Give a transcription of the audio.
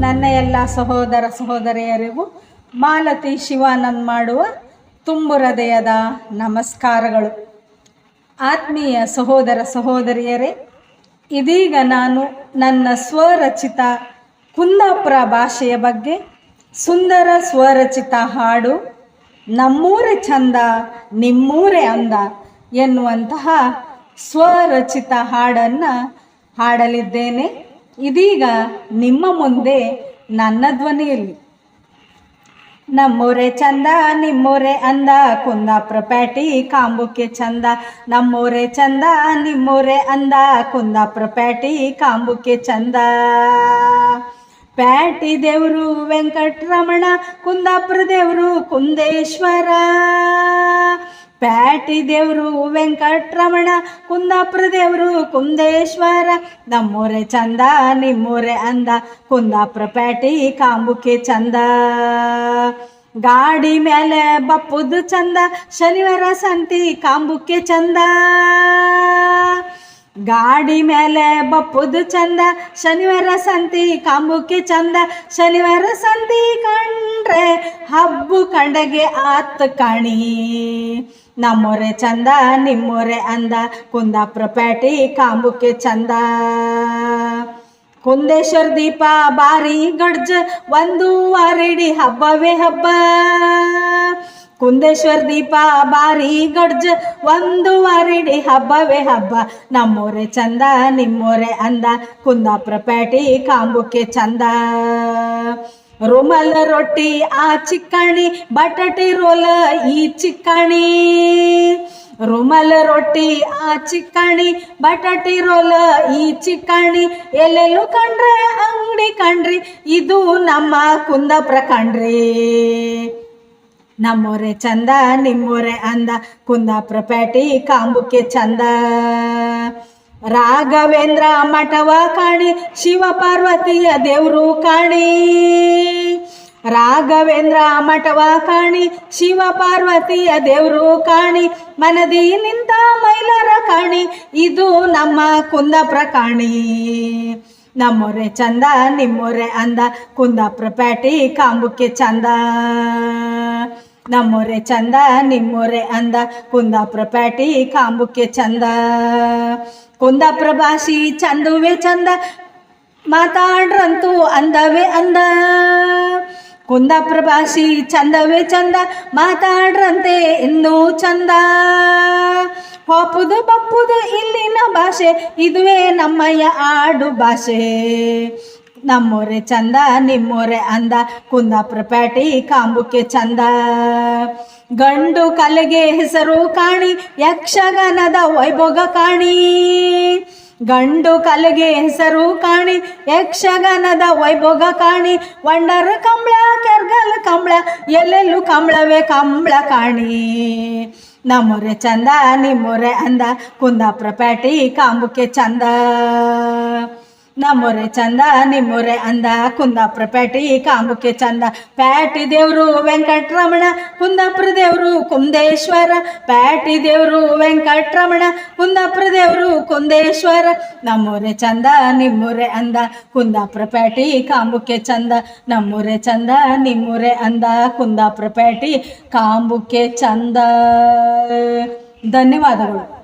ನನ್ನ ಎಲ್ಲ ಸಹೋದರ ಸಹೋದರಿಯರಿಗೂ ಮಾಲತಿ ಶಿವಾನಂದ್ ಮಾಡುವ ತುಂಬು ಹೃದಯದ ನಮಸ್ಕಾರಗಳು. ಆತ್ಮೀಯ ಸಹೋದರ ಸಹೋದರಿಯರೇ, ಇದೀಗ ನಾನು ನನ್ನ ಸ್ವರಚಿತ ಕುಂದಾಪುರ ಭಾಷೆಯ ಬಗ್ಗೆ ಸುಂದರ ಸ್ವರಚಿತ ಹಾಡು, ನಮ್ಮೂರೇ ಚಂದ, ನಿಮ್ಮೂರೇ ಅಂದ ಎನ್ನುವಂತಹ ಸ್ವರಚಿತ ಹಾಡನ್ನು ಹಾಡಲಿದ್ದೇನೆ. ಇದೀಗ ನಿಮ್ಮ ಮುಂದೆ ನನ್ನ ಧ್ವನಿಯಲ್ಲಿ. ನಮ್ಮೂರೇ ಚಂದ, ನಿಮ್ಮೂರೇ ಅಂದ, ಕುಂದಾಪುರ ಪ್ಯಾಟಿ ಕಾಂಬುಕ್ಕೆ ಚಂದ. ನಮ್ಮೂರೇ ಚಂದ, ನಿಮ್ಮೂರೇ ಅಂದ, ಕುಂದಾಪುರ ಪ್ಯಾಟಿ ಕಾಂಬುಕ್ಕೆ ಚಂದ. ಪ್ಯಾಟಿ ದೇವರು ವೆಂಕಟರಮಣ, ಕುಂದಾಪುರ ದೇವರು ಕುಂದೇಶ್ವರ. ಪ್ಯಾಟಿ ದೇವರು, ವೆಂಕಟರಮಣ, ಕುಂದಾಪುರ ದೇವರು, ಕುಂದೇಶ್ವರ, ನಮ್ಮೂರೇ ಚಂದ, ನಿಮ್ಮೂರೇ ಅಂದ, ಕುಂದಾಪುರ ಪ್ಯಾಟಿ ಕಾಂಬುಕೆ ಚಂದ. ಗಾಡಿ ಮೇಲೆ ಬಪ್ಪುದು ಚಂದ, ಶನಿವಾರ ಸಂತಿ ಕಾಂಬುಕ್ಕೆ ಚಂದ. ಗಾಡಿ ಮೇಲೆ ಬಪ್ಪುದು ಚಂದ, ಶನಿವಾರ ಸಂತಿ ಕಾಂಬುಕ್ಕೆ ಚಂದ, ಶನಿವಾರ ಸಂತಿ ಕಂಡ್ರೆ ಹಬ್ಬು ಕಂಡಗೆ ಆತ್ ಕಾಣಿ. ನಮ್ಮೂರೇ ಚಂದ, ನಿಮ್ಮೊರೆ ಅಂದ. ಕುಂದಾಪುರ ಪ್ಯಾಟಿ ಕಾಂಬುಕ್ಕೆ ಚಂದ. ಕುಂದೇಶ್ವರ ದೀಪ ಬಾರಿ ಗಡ್ಜ, ಒಂದು ವಾರಿಡಿ ಹಬ್ಬವೇ ಹಬ್ಬ. ಕುಂದೇಶ್ವರ ದೀಪ ಬಾರಿ ಗಡ್ಜ, ಒಂದು ವಾರಿಡಿ ಹಬ್ಬವೇ ಹಬ್ಬ. ನಮ್ಮೂರೇ ಚಂದ, ನಿಮ್ಮೂರೇ ಅಂದ. ಕುಂದಾಪುರ ಪ್ಯಾಟಿ ಕಾಂಬುಕ್ಕೆ ಚಂದ. ರುಮಲ್ ರೊಟ್ಟಿ ಆ ಚಿಕ್ಕಣಿ, ಬಟಾಟೆ ರೋಲ ಈ ಚಿಕ್ಕಣಿ. ರುಮಲ್ ರೊಟ್ಟಿ ಆ ಚಿಕ್ಕಣಿ, ಬಟಾಟೆ ರೋಲ ಈ ಚಿಕ್ಕಣಿ. ಎಲ್ಲೆಲ್ಲೂ ಕಂಡ್ರೆ ಅಂಗಡಿ ಕಂಡ್ರಿ, ಇದು ನಮ್ಮ ಕುಂದಾಪುರ ಕಂಡ್ರಿ. ನಮ್ಮೂರೇ ಚಂದ, ನಿಮ್ಮೂರೇ ಅಂದ, ಕುಂದಾಪುರ ಪ್ಯಾಟಿ ಕಾಂಬುಕ್ಕೆ ಚಂದ. ರಾಘವೇಂದ್ರ ಮಠವ ಕಾಣಿ, ಶಿವ ಪಾರ್ವತಿಯ ದೇವರು ಕಾಣಿ. ರಾಘವೇಂದ್ರ ಮಠವ ಕಾಣಿ, ಶಿವ ಪಾರ್ವತಿಯ ದೇವರು ಕಾಣಿ. ಮನದಿ ನಿಂತ ಮೈಲಾರ ಕಾಣಿ, ಇದು ನಮ್ಮ ಕುಂದಾಪುರ ಕಾಣಿ. ನಮ್ಮೊರೆ ಚಂದ, ನಿಮ್ಮೊರೆ ಅಂದ ಕುಂದಾಪುರ ಪ್ಯಾಟಿ, ಕಾಂಬುಕ್ಕೆ ಚಂದ. ನಮ್ಮೂರೇ ಚಂದ, ನಿಮ್ಮೂರೇ ಅಂದ. ಕುಂದಾಪುರ ಪ್ಯಾಟಿ ಕಾಂಬುಕ್ಕೆ ಚಂದ. ಕುಂದಾಪುರ ಭಾಷಿ ಚಂದುವೆ ಚಂದ. ಮಾತಾಡ್ರಂತೂ ಅಂದವೇ ಅಂದ. ಕುಂದಾಪುರ ಭಾಷಿ ಚಂದವೇ ಚಂದ. ಮಾತಾಡ್ರಂತೆ ಇನ್ನೂ ಚಂದ. ಹೋಪುದು ಬಪ್ಪುದು ಇಲ್ಲಿನ ಭಾಷೆ, ಇದುವೇ ನಮ್ಮಯ್ಯ ಆಡು ಭಾಷೆ. ನಮ್ಮೂರೇ ಚಂದ, ನಿಮ್ಮೂರೇ ಅಂದ. ಕುಂದಾಪುರ ಪ್ಯಾಟಿ ಕಾಂಬುಕ್ಕೆ ಚಂದ. ಗಂಡು ಕಲೆಗೆ ಹೆಸರು ಕಾಣಿ, ಯಕ್ಷಗಾನದ ವೈಭೋಗ ಕಾಣಿ. ಗಂಡು ಕಲೆಗೆ ಹೆಸರು ಕಾಣಿ, ಯಕ್ಷಗಾನದ ವೈಭೋಗ ಕಾಣಿ. ವಂಡರ್ ಕಂಬಳ, ಕೆರ್ಗಲ್ ಕಂಬಳ, ಎಲ್ಲೆಲ್ಲೂ ಕಂಬಳವೇ ಕಂಬಳ ಕಾಣಿ. ನಮ್ಮೂರೇ ಚಂದ, ನಿಮ್ಮೂರೇ ಅಂದ. ಕುಂದಾಪುರ ಪ್ಯಾಟಿ ಕಾಂಬುಕ್ಕೆ ಚಂದ. ನಮ್ಮೂರೇ ಚಂದ ನಿಮ್ಮೂರೇ ಅಂದ. ಕುಂದಾಪುರ ಪ್ಯಾಟಿ ಕಾಂಬುಕೆ ಚಂದ. ಪ್ಯಾಟಿ ದೇವರು ವೆಂಕಟರಮಣ, ಕುಂದಾಪುರ ದೇವರು ಕುಂದೇಶ್ವರ. ಪ್ಯಾಟಿ ದೇವರು ವೆಂಕಟರಮಣ, ಕುಂದಾಪುರ ದೇವರು ಕುಂದೇಶ್ವರ. ನಮ್ಮೂರೆ ಚಂದ ನಿಮ್ಮೂರೆ ಅಂದ. ಕುಂದಾಪುರ ಪ್ಯಾಟಿ ಕಾಂಬುಕೆ ಚಂದ. ನಮ್ಮೂರೆ ಚಂದ ನಿಮ್ಮೂರೆ ಅಂದ. ಕುಂದಾಪುರ ಪ್ಯಾಟಿ ಕಾಂಬುಕೆ ಚಂದ. ಧನ್ಯವಾದಗಳು.